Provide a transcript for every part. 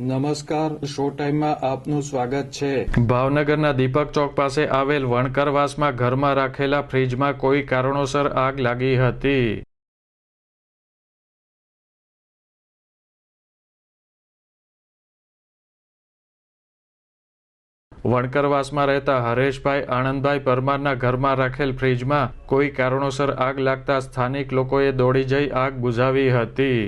નમસ્કાર, શો ટાઈમમાં આપનું સ્વાગત છે. ભાવનગરના દીપક ચોક પાસે આવેલ વણકરવાસમાં ઘરમાં રાખેલા ફ્રીજમાં કોઈ કારણોસર આગ લાગી હતી. વણકરવાસમાં રહેતા હરેશભાઈ આનંદભાઈ પરમારના ઘરમાં રાખેલ ફ્રીજમાં કોઈ કારણોસર આગ લાગતા સ્થાનિક લોકોએ દોડી જઈ આગ બુઝાવી હતી.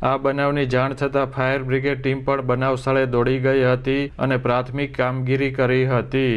આ બનાવની જાણ થતાં ફાયર બ્રિગેડ ટીમ પણ બનાવ સ્થળે દોડી ગઈ હતી અને પ્રાથમિક કામગીરી કરી હતી.